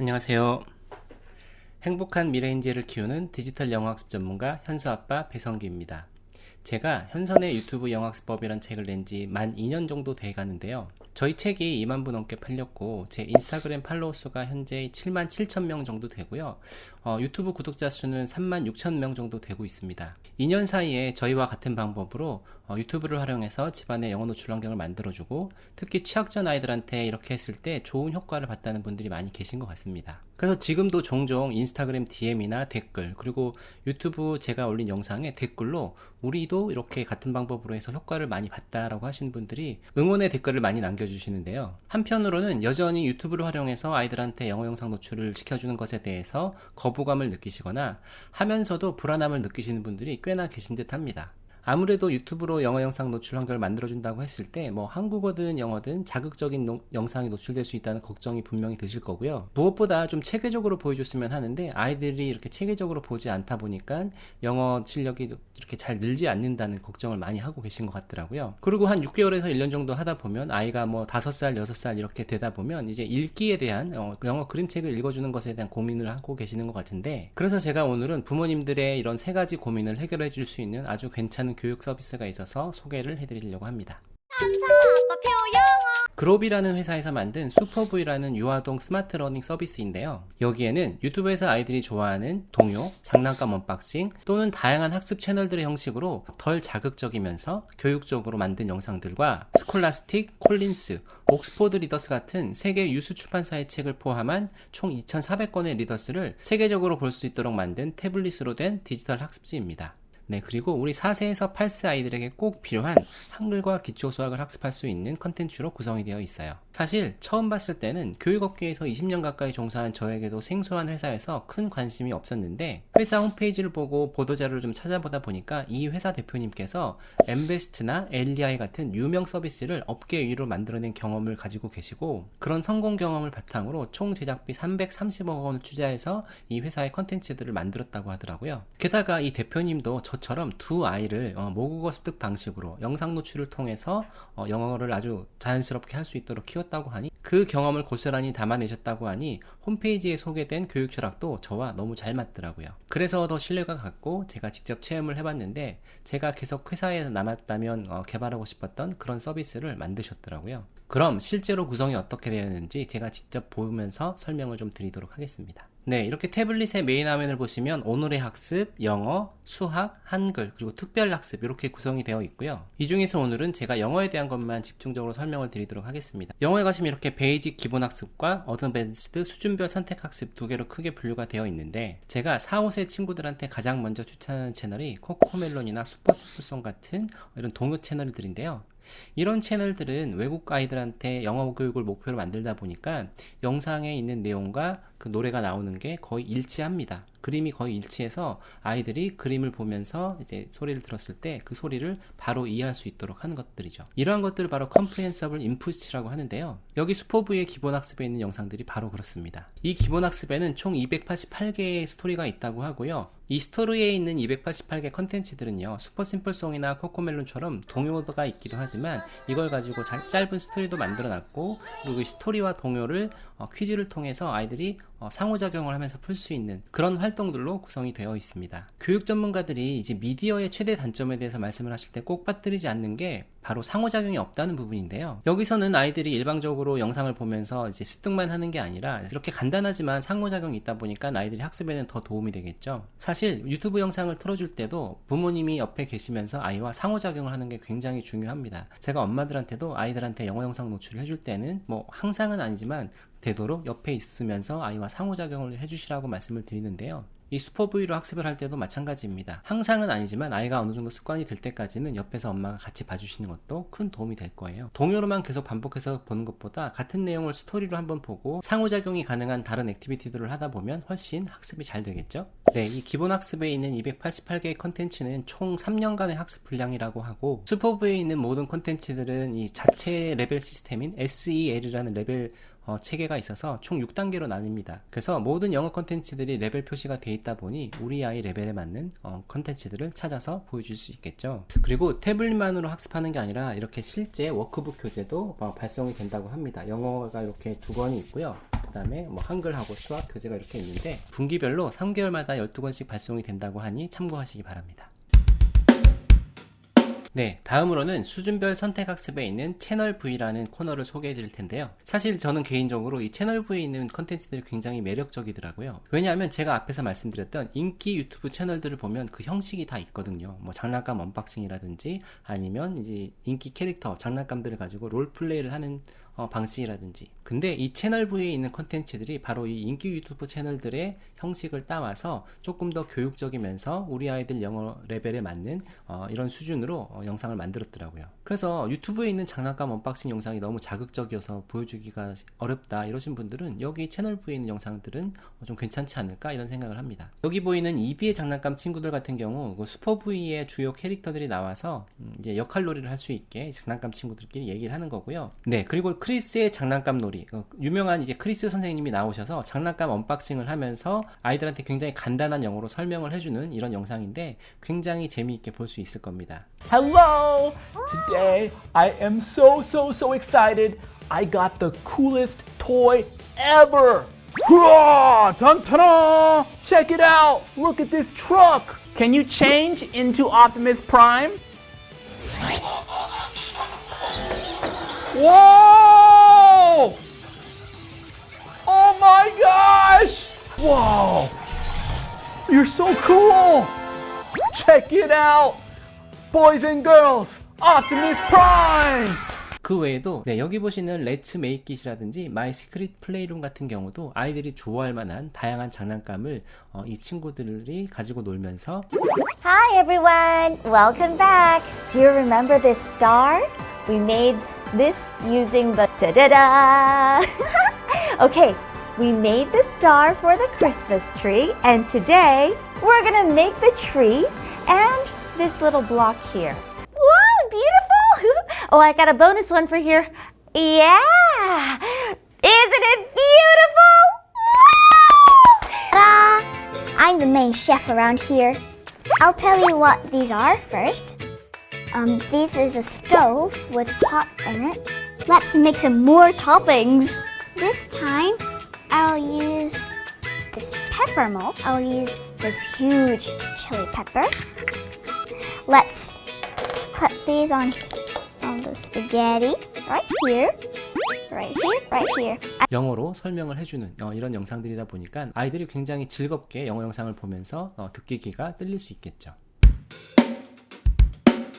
안녕하세요. 행복한 미래인재를 키우는 디지털 영어학습 전문가 현수아빠 배성기입니다. 제가 현선의 유튜브 영어학습법이란 책을 낸 지 만 2년 정도 돼 가는데요. 저희 책이 2만 부 넘게 팔렸고 제 인스타그램 팔로워 수가 현재 7만 7천 명 정도 되고요. 어, 유튜브 구독자 수는 3만 6천 명 정도 되고 있습니다. 2년 사이에 저희와 같은 방법으로 어, 유튜브를 활용해서 집안의 영어 노출 환경을 만들어주고 특히 취약전 아이들한테 이렇게 했을 때 좋은 효과를 봤다는 분들이 많이 계신 것 같습니다. 그래서 지금도 종종 인스타그램 DM이나 댓글 그리고 유튜브 제가 올린 영상에 댓글로 우리도 이렇게 같은 방법으로 해서 효과를 많이 봤다라고 하시는 분들이 응원의 댓글을 많이 남겨 주시는데요. 한편으로는 여전히 유튜브를 활용해서 아이들한테 영어 영상 노출을 시켜주는 것에 대해서 거부감을 느끼시거나 하면서도 불안함을 느끼시는 분들이 꽤나 계신 듯 합니다. 아무래도 유튜브로 영어 영상 노출 환경을 만들어준다고 했을 때 뭐 한국어든 영어든 자극적인 노- 영상이 노출될 수 있다는 걱정이 분명히 드실 거고요. 무엇보다 좀 체계적으로 보여줬으면 하는데 아이들이 이렇게 체계적으로 보지 않다 보니까 영어 실력이 이렇게 잘 늘지 않는다는 걱정을 많이 하고 계신 것 같더라고요. 그리고 한 6개월에서 1년 정도 하다 보면 아이가 뭐 5살, 6살 이렇게 되다 보면 이제 읽기에 대한 어, 영어 그림책을 읽어주는 것에 대한 고민을 하고 계시는 것 같은데 그래서 제가 오늘은 부모님들의 이런 세 가지 고민을 해결해 줄 수 있는 아주 괜찮은 교육 서비스가 있어서 소개를 해드리려고 합니다. 그롭이라는 회사에서 만든 슈퍼브이라는 유아동 스마트 러닝 서비스인데요. 여기에는 유튜브에서 아이들이 좋아하는 동요, 장난감 언박싱 또는 다양한 학습 채널들의 형식으로 덜 자극적이면서 교육적으로 만든 영상들과 스콜라스틱, 콜린스, 옥스포드 리더스 같은 세계 유수 출판사의 책을 포함한 총 2,400권의 리더스를 체계적으로 볼 수 있도록 만든 태블릿으로 된 디지털 학습지입니다. 네, 그리고 우리 4세에서 8세 아이들에게 꼭 필요한 한글과 기초 수학을 학습할 수 있는 컨텐츠로 구성이 되어 있어요. 사실 처음 봤을 때는 교육업계에서 20년 가까이 종사한 저에게도 생소한 회사에서 큰 관심이 없었는데 회사 홈페이지를 보고 보도자료를 좀 찾아보다 보니까 이 회사 대표님께서 엠베스트나 LDI 같은 유명 서비스를 업계 위로 만들어낸 경험을 가지고 계시고 그런 성공 경험을 바탕으로 총 제작비 330억 원을 투자해서 이 회사의 컨텐츠들을 만들었다고 하더라고요. 게다가 이 대표님도 저처럼 두 아이를 어, 모국어 습득 방식으로 영상 노출을 통해서 어, 영어를 아주 자연스럽게 할 수 있도록 키웠 다고 하니 그 경험을 고스란히 담아내셨다고 하니 홈페이지에 소개된 교육 철학도 저와 너무 잘 맞더라고요. 그래서 더 신뢰가 갔고 제가 직접 체험을 해봤는데 제가 계속 회사에 남았다면 어, 개발하고 싶었던 그런 서비스를 만드셨더라고요. 그럼 실제로 구성이 어떻게 되었는지 제가 직접 보면서 설명을 좀 드리도록 하겠습니다. 네, 이렇게 태블릿의 메인 화면을 보시면 오늘의 학습, 영어, 수학, 한글, 그리고 특별 학습 이렇게 구성이 되어 있고요. 이 중에서 오늘은 제가 영어에 대한 것만 집중적으로 설명을 드리도록 하겠습니다. 영어에 가시면 이렇게 베이직 기본 학습과 어드밴스드 수준별 선택 학습 두 개로 크게 분류가 되어 있는데 제가 4, 5세 친구들한테 가장 먼저 추천하는 채널이 코코멜론이나 슈퍼스프송 같은 이런 동요 채널들인데요. 이런 채널들은 외국 아이들한테 영어 교육을 목표로 만들다 보니까 영상에 있는 내용과 그 노래가 나오는 게 거의 일치합니다. 그림이 거의 일치해서 아이들이 그림을 보면서 이제 소리를 들었을 때 그 소리를 바로 이해할 수 있도록 하는 것들이죠. 이러한 것들을 바로 Comprehensible Input이라고 하는데요. 여기 슈퍼브의 기본 학습에 있는 영상들이 바로 그렇습니다. 이 기본 학습에는 총 288개의 스토리가 있다고 하고요. 이 스토리에 있는 288개 컨텐츠들은요, 슈퍼 심플송이나 코코멜론처럼 동요가 있기도 하지만 이걸 가지고 자- 짧은 스토리도 만들어 놨고, 그리고 이 스토리와 동요를 어, 퀴즈를 통해서 아이들이 어, 상호작용을 하면서 풀 수 있는 그런 활동들로 구성이 되어 있습니다. 교육 전문가들이 이제 미디어의 최대 단점에 대해서 말씀을 하실 때 꼭 빠뜨리지 않는 게 바로 상호작용이 없다는 부분인데요. 여기서는 아이들이 일방적으로 영상을 보면서 이제 습득만 하는 게 아니라 이렇게 간단하지만 상호작용이 있다 보니까 아이들이 학습에는 더 도움이 되겠죠. 사실 유튜브 영상을 틀어줄 때도 부모님이 옆에 계시면서 아이와 상호작용을 하는 게 굉장히 중요합니다. 제가 엄마들한테도 아이들한테 영어 영상 노출을 해줄 때는 뭐 항상은 아니지만 되도록 옆에 있으면서 아이와 상호작용을 해주시라고 말씀을 드리는데요. 이 슈퍼브이로 학습을 할 때도 마찬가지입니다. 항상은 아니지만 아이가 어느 정도 습관이 될 때까지는 옆에서 엄마가 같이 봐주시는 것도 큰 도움이 될 거예요. 동요로만 계속 반복해서 보는 것보다 같은 내용을 스토리로 한번 보고 상호작용이 가능한 다른 액티비티들을 하다 보면 훨씬 학습이 잘 되겠죠? 네, 이 기본 학습에 있는 288개의 컨텐츠는 총 3년간의 학습 분량이라고 하고 슈퍼브에 있는 모든 컨텐츠들은 이 자체 레벨 시스템인 SEL이라는 레벨 어, 체계가 있어서 총 6단계로 나뉩니다. 그래서 모든 영어 컨텐츠들이 레벨 표시가 돼 있다 보니 우리 아이 레벨에 맞는 어, 컨텐츠들을 찾아서 보여줄 수 있겠죠. 그리고 태블릿만으로 학습하는 게 아니라 이렇게 실제 워크북 교재도 어, 발송이 된다고 합니다. 영어가 이렇게 두 권이 있고요. 그 다음에 뭐 한글하고 수학 교재가 이렇게 있는데 분기별로 3개월마다 12권씩 발송이 된다고 하니 참고하시기 바랍니다. 네, 다음으로는 수준별 선택학습에 있는 채널 V라는 코너를 소개해 드릴 텐데요. 사실 저는 개인적으로 이 채널 V에 있는 컨텐츠들이 굉장히 매력적이더라고요. 왜냐하면 제가 앞에서 말씀드렸던 인기 유튜브 채널들을 보면 그 형식이 다 있거든요. 뭐 장난감 언박싱이라든지 아니면 이제 인기 캐릭터 장난감들을 가지고 롤플레이를 하는 어, 방식이라든지. 근데 이 채널 V에 있는 컨텐츠들이 바로 이 인기 유튜브 채널들의 형식을 따와서 조금 더 교육적이면서 우리 아이들 영어 레벨에 맞는 어, 이런 수준으로 어, 영상을 만들었더라고요. 그래서 유튜브에 있는 장난감 언박싱 영상이 너무 자극적이어서 보여주기가 어렵다 이러신 분들은 여기 채널 V에 있는 영상들은 어, 좀 괜찮지 않을까 이런 생각을 합니다. 여기 보이는 이비의 장난감 친구들 같은 경우 그 슈퍼 V의 주요 캐릭터들이 나와서 음, 이제 역할놀이를 할 수 있게 장난감 친구들끼리 얘기를 하는 거고요. 네, 그리고 크리스의 장난감 놀이. 어, 유명한 이제 크리스 선생님이 나오셔서 장난감 언박싱을 하면서 아이들한테 굉장히 간단한 영어로 설명을 해주는 이런 영상인데 굉장히 재미있게 볼 수 있을 겁니다. Hello! Today I am so so so excited. I got the coolest toy ever. Hurrah! Dun ta Check it out! Look at this truck! Can you change into Optimus Prime? Whoa! My gosh! Whoa! You're so cool! Check it out! Boys and girls, Optimus Prime! 그 외에도 네, 여기 보시는 렛츠 메이킷이라든지 마이 시크릿 플레이룸 같은 경우도 아이들이 좋아할 만한 다양한 장난감을 어, 이 친구들이 가지고 놀면서 Hi everyone, welcome back. Do you remember this star? We made this using the da da da. okay, we made the star for the Christmas tree, and today we're gonna make the tree and this little block here. Whoa, beautiful! oh, I got a bonus one for here. Yeah! Isn't it beautiful? Wow! Ta-da! I'm the main chef around here. I'll tell you what these are first. Um, this is a stove with pot in it. Let's make some more toppings. This time, I'll use this pepper mold. I'll use this huge chili pepper. Let's put these on on the spaghetti right here, right here, right here. 영어로 설명을 해주는 어, 이런 영상들이다 보니까 아이들이 굉장히 즐겁게 영어 영상을 보면서 어, 듣기 귀가 뚫릴 수 있겠죠.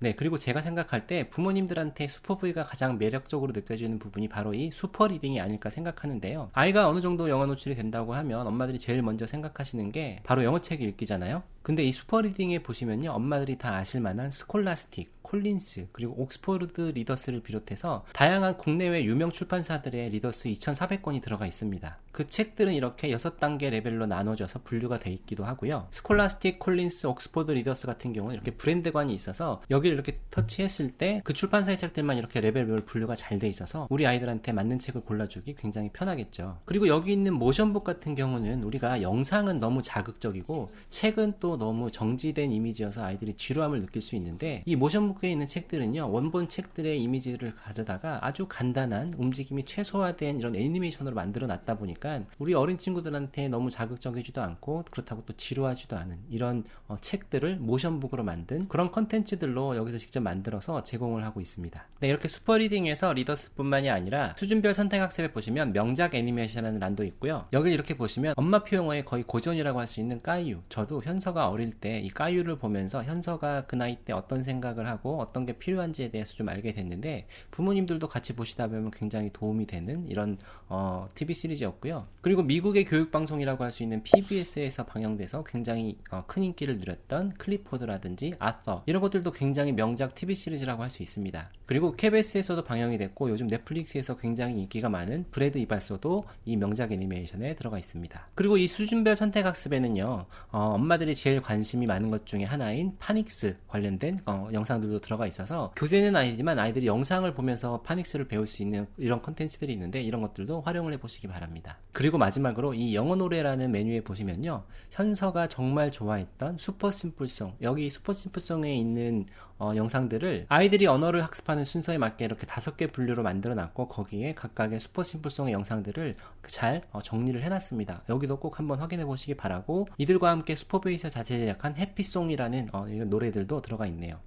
네, 그리고 제가 생각할 때 부모님들한테 슈퍼브이가 가장 매력적으로 느껴지는 부분이 바로 이 슈퍼 리딩이 아닐까 생각하는데요. 아이가 어느 정도 영어 노출이 된다고 하면 엄마들이 제일 먼저 생각하시는 게 바로 영어책 읽기잖아요. 근데 이 슈퍼 리딩에 보시면요. 엄마들이 다 아실 만한 스콜라스틱, 콜린스, 그리고 옥스포드 리더스를 비롯해서 다양한 국내외 유명 출판사들의 리더스 2,400권이 들어가 있습니다. 그 책들은 이렇게 6단계 레벨로 나눠져서 분류가 돼 있기도 하고요. 스콜라스틱, 콜린스, 옥스포드 리더스 같은 경우는 이렇게 브랜드관이 있어서 여기를 이렇게 터치했을 때 그 출판사의 책들만 이렇게 레벨별 분류가 잘 돼 있어서 우리 아이들한테 맞는 책을 골라주기 굉장히 편하겠죠. 그리고 여기 있는 모션북 같은 경우는 우리가 영상은 너무 자극적이고 책은 또 너무 정지된 이미지여서 아이들이 지루함을 느낄 수 있는데 이 모션북 에 있는 책들은요 원본 책들의 이미지를 가져다가 아주 간단한 움직임이 최소화된 이런 애니메이션으로 만들어 놨다 보니까 우리 어린 친구들한테 너무 자극적이지도 않고 그렇다고 또 지루하지도 않은 이런 어, 책들을 모션북으로 만든 그런 컨텐츠들로 여기서 직접 만들어서 제공을 하고 있습니다. 네, 이렇게 슈퍼리딩에서 리더스뿐만이 아니라 수준별 선택학습에 보시면 명작 애니메이션이라는 란도 있고요. 여기 이렇게 보시면 엄마표 영어의 거의 고전이라고 할 수 있는 까이유. 저도 현서가 어릴 때 이 까이유를 보면서 현서가 그 나이 때 어떤 생각을 하고 어떤 게 필요한지에 대해서 좀 알게 됐는데 부모님들도 같이 보시다 보면 굉장히 도움이 되는 이런 어, TV 시리즈였고요. 그리고 미국의 교육 방송이라고 할 수 있는 PBS에서 방영돼서 굉장히 어, 큰 인기를 누렸던 클리포드라든지 아서 이런 것들도 굉장히 명작 TV 시리즈라고 할 수 있습니다. 그리고 KBS에서도 방영이 됐고 요즘 넷플릭스에서 굉장히 인기가 많은 브래드 이발소도 이 명작 애니메이션에 들어가 있습니다. 그리고 이 수준별 선택학습에는요 어, 엄마들이 제일 관심이 많은 것 중에 하나인 파닉스 관련된 어, 영상들도 컨텐츠들도 들어가 있어서 교재는 아니지만 아이들이 영상을 보면서 파닉스를 배울 수 있는 이런 컨텐츠들이 있는데 이런 것들도 활용을 해보시기 바랍니다. 그리고 마지막으로 이 영어 노래라는 메뉴에 보시면요. 현서가 정말 좋아했던 슈퍼 심플송 여기 슈퍼 심플송에 있는 어, 영상들을 아이들이 언어를 학습하는 순서에 맞게 이렇게 다섯 개 분류로 만들어 놨고 거기에 각각의 슈퍼 심플송의 영상들을 잘 어, 정리를 해놨습니다. 여기도 꼭 한번 확인해 보시기 바라고 이들과 함께 슈퍼베이스 자체 제작한 해피송이라는 어, 이런 노래들도 들어가 있네요.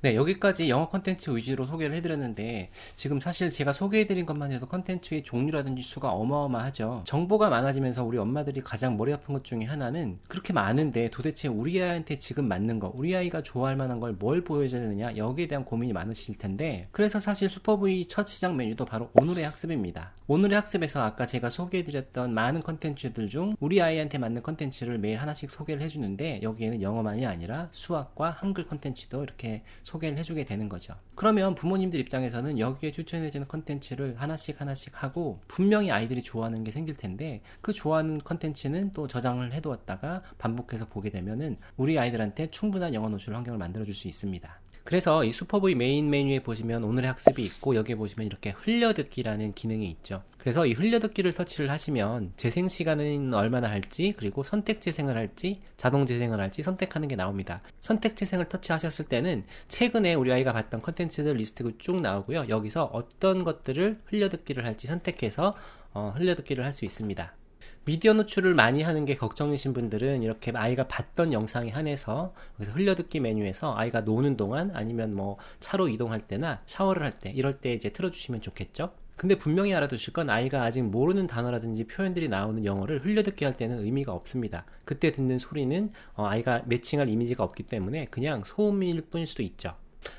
네, 여기까지 영어 컨텐츠 위주로 소개를 해드렸는데, 지금 사실 제가 소개해드린 것만 해도 컨텐츠의 종류라든지 수가 어마어마하죠. 정보가 많아지면서 우리 엄마들이 가장 머리 아픈 것 중에 하나는 그렇게 많은데 도대체 우리 아이한테 지금 맞는 거, 우리 아이가 좋아할 만한 걸 뭘 보여줘야 되느냐, 여기에 대한 고민이 많으실 텐데, 그래서 사실 슈퍼브이 첫 시작 메뉴도 바로 오늘의 학습입니다. 오늘의 학습에서 아까 제가 소개해드렸던 많은 컨텐츠들 중 우리 아이한테 맞는 컨텐츠를 매일 하나씩 소개를 해주는데, 여기에는 영어만이 아니라 수학과 한글 컨텐츠도 이렇게 소개를 해주게 되는 거죠. 그러면 부모님들 입장에서는 여기에 추천해주는 컨텐츠를 하나씩 하나씩 하고 분명히 아이들이 좋아하는 게 생길 텐데 그 좋아하는 컨텐츠는 또 저장을 해두었다가 반복해서 보게 되면은 우리 아이들한테 충분한 영어 노출 환경을 만들어줄 수 있습니다. 그래서 이 슈퍼보이 메인 메뉴에 보시면 오늘의 학습이 있고 여기에 보시면 이렇게 흘려듣기라는 기능이 있죠. 그래서 이 흘려듣기를 터치를 하시면 재생 시간은 얼마나 할지 그리고 선택 재생을 할지 자동 재생을 할지 선택하는 게 나옵니다. 선택 재생을 터치하셨을 때는 최근에 우리 아이가 봤던 컨텐츠들 리스트가 쭉 나오고요. 여기서 어떤 것들을 흘려듣기를 할지 선택해서 어, 흘려듣기를 할 수 있습니다. 미디어 노출을 많이 하는 게 걱정이신 분들은 이렇게 아이가 봤던 영상에 한해서 여기서 흘려듣기 메뉴에서 아이가 노는 동안 아니면 뭐 차로 이동할 때나 샤워를 할 때 이럴 때 이제 틀어주시면 좋겠죠. 근데 분명히 알아두실 건 아이가 아직 모르는 단어라든지 표현들이 나오는 영어를 흘려듣기 할 때는 의미가 없습니다. 그때 듣는 소리는 어, 아이가 매칭할 이미지가 없기 때문에 그냥 소음일 뿐일 수도 있죠.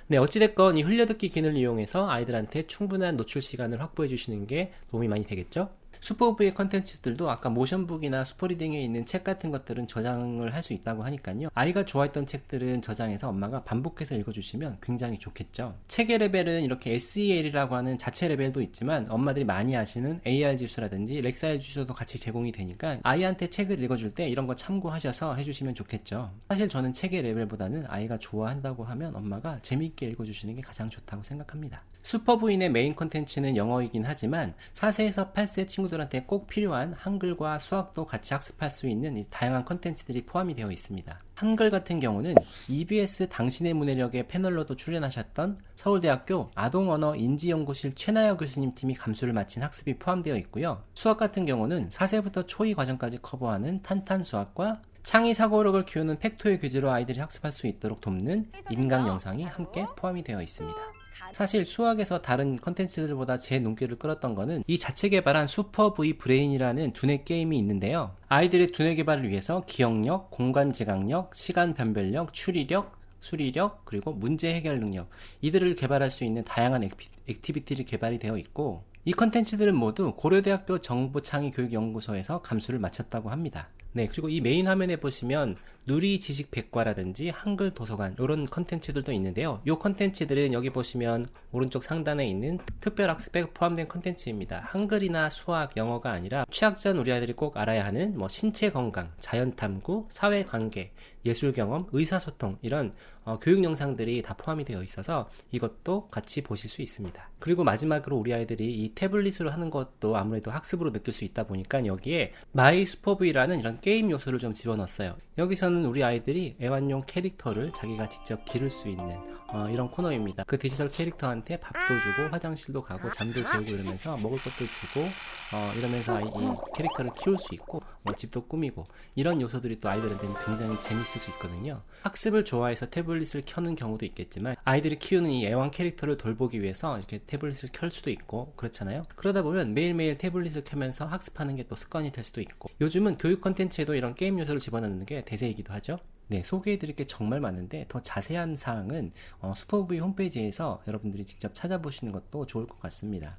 네, 어찌됐건 이 흘려듣기 기능을 이용해서 아이들한테 충분한 노출 시간을 확보해 주시는 게 도움이 많이 되겠죠? 슈퍼부의 컨텐츠들도 아까 모션북이나 슈퍼리딩에 있는 책 같은 것들은 저장을 할 수 있다고 하니까요. 아이가 좋아했던 책들은 저장해서 엄마가 반복해서 읽어주시면 굉장히 좋겠죠. 책의 레벨은 이렇게 SEL이라고 하는 자체 레벨도 있지만 엄마들이 많이 아시는 AR 지수라든지 렉사일 지수도 같이 제공이 되니까 아이한테 책을 읽어줄 때 이런 거 참고하셔서 해주시면 좋겠죠. 사실 저는 책의 레벨보다는 아이가 좋아한다고 하면 엄마가 재미있게 읽어주시는 게 가장 좋다고 생각합니다. 슈퍼부인의 메인 컨텐츠는 영어이긴 하지만 4세에서 8세 친구 들한테 꼭 필요한 한글과 수학도 같이 학습할 수 있는 이 다양한 컨텐츠들이 포함이 되어 있습니다. 한글 같은 경우는 EBS 당신의 문해력의 패널로도 출연하셨던 서울대학교 아동언어 인지연구실 최나여 교수님 팀이 감수를 마친 학습이 포함되어 있고요. 수학 같은 경우는 4세부터 초2 과정까지 커버하는 탄탄 수학과 창의 사고력을 키우는 팩토의 교재로 아이들이 학습할 수 있도록 돕는 인강 영상이 함께 포함이 되어 있습니다. 사실 수학에서 다른 컨텐츠들보다 제 눈길을 끌었던 거는 이 자체 개발한 슈퍼 V 브레인이라는 두뇌 게임이 있는데요. 아이들의 두뇌 개발을 위해서 기억력, 공간 지각력, 시간 변별력, 추리력, 수리력, 그리고 문제 해결 능력 이들을 개발할 수 있는 다양한 액티비티를 개발이 되어 있고 이 컨텐츠들은 모두 고려대학교 정보창의교육연구소에서 감수를 마쳤다고 합니다. 네, 그리고 이 메인 화면에 보시면 누리 지식 백과라든지 한글 도서관 이런 컨텐츠들도 있는데요. 이 컨텐츠들은 여기 보시면 오른쪽 상단에 있는 특별 학습에 포함된 컨텐츠입니다. 한글이나 수학, 영어가 아니라 취약전 우리 아이들이 꼭 알아야 하는 뭐 신체 건강, 자연 탐구, 사회 관계, 예술 경험, 의사소통 이런 어, 교육 영상들이 다 포함이 되어 있어서 이것도 같이 보실 수 있습니다. 그리고 마지막으로 우리 아이들이 이 태블릿으로 하는 것도 아무래도 학습으로 느낄 수 있다 보니까 여기에 마이 슈퍼브이라는 이런 게임 요소를 좀 집어넣었어요. 여기서는 우리 아이들이 애완용 캐릭터를 자기가 직접 기를 수 있는 어, 이런 코너입니다. 그 디지털 캐릭터한테 밥도 주고 화장실도 가고 잠도 재우고 이러면서 먹을 것도 주고 어, 이러면서 아이, 이 캐릭터를 키울 수 있고 뭐 집도 꾸미고 이런 요소들이 또 아이들한테는 굉장히 재밌을 수 있거든요. 학습을 좋아해서 태블릿을 켜는 경우도 있겠지만 아이들이 키우는 이 애완 캐릭터를 돌보기 위해서 이렇게 태블릿을 켤 수도 있고 그렇잖아요. 그러다 보면 매일매일 태블릿을 켜면서 학습하는 게 또 습관이 될 수도 있고 요즘은 교육 컨텐츠에도 이런 게임 요소를 집어넣는 게 대세이기도 하죠. 네, 소개해드릴 게 정말 많은데 더 자세한 사항은 어, 슈퍼브이 홈페이지에서 여러분들이 직접 찾아보시는 것도 좋을 것 같습니다.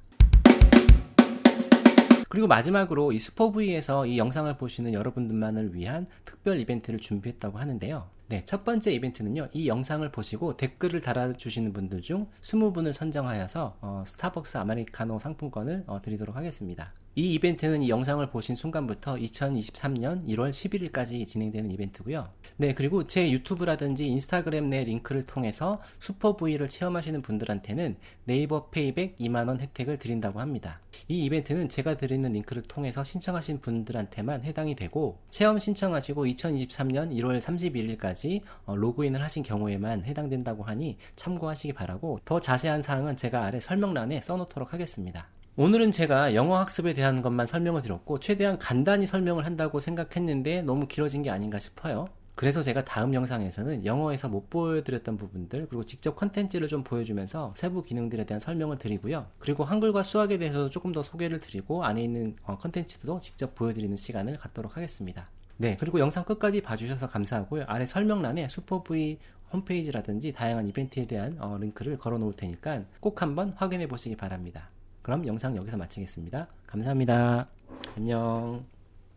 그리고 마지막으로 이 슈퍼브이에서 이 영상을 보시는 여러분들만을 위한 특별 이벤트를 준비했다고 하는데요. 네, 첫 번째 이벤트는요, 이 영상을 보시고 댓글을 달아주시는 분들 중 20분을 선정하여서 어, 스타벅스 아메리카노 상품권을 어, 드리도록 하겠습니다. 이 이벤트는 이 영상을 보신 순간부터 2023년 1월 11일까지 진행되는 이벤트고요. 네, 그리고 제 유튜브라든지 인스타그램 내 링크를 통해서 슈퍼 V를 체험하시는 분들한테는 네이버 페이백 2만원 혜택을 드린다고 합니다. 이 이벤트는 제가 드리는 링크를 통해서 신청하신 분들한테만 해당이 되고 체험 신청하시고 2023년 1월 31일까지 어, 로그인을 하신 경우에만 해당된다고 하니 참고하시기 바라고 더 자세한 사항은 제가 아래 설명란에 써놓도록 하겠습니다. 오늘은 제가 영어 학습에 대한 것만 설명을 드렸고 최대한 간단히 설명을 한다고 생각했는데 너무 길어진 게 아닌가 싶어요. 그래서 제가 다음 영상에서는 영어에서 못 보여드렸던 부분들 그리고 직접 컨텐츠를 좀 보여주면서 세부 기능들에 대한 설명을 드리고요. 그리고 한글과 수학에 대해서도 조금 더 소개를 드리고 안에 있는 어, 컨텐츠도 직접 보여드리는 시간을 갖도록 하겠습니다. 네, 그리고 영상 끝까지 봐주셔서 감사하고요. 아래 설명란에 슈퍼V 홈페이지라든지 다양한 이벤트에 대한 어, 링크를 걸어 놓을 테니까 꼭 한번 확인해 보시기 바랍니다. 그럼 영상 여기서 마치겠습니다. 감사합니다. 안녕.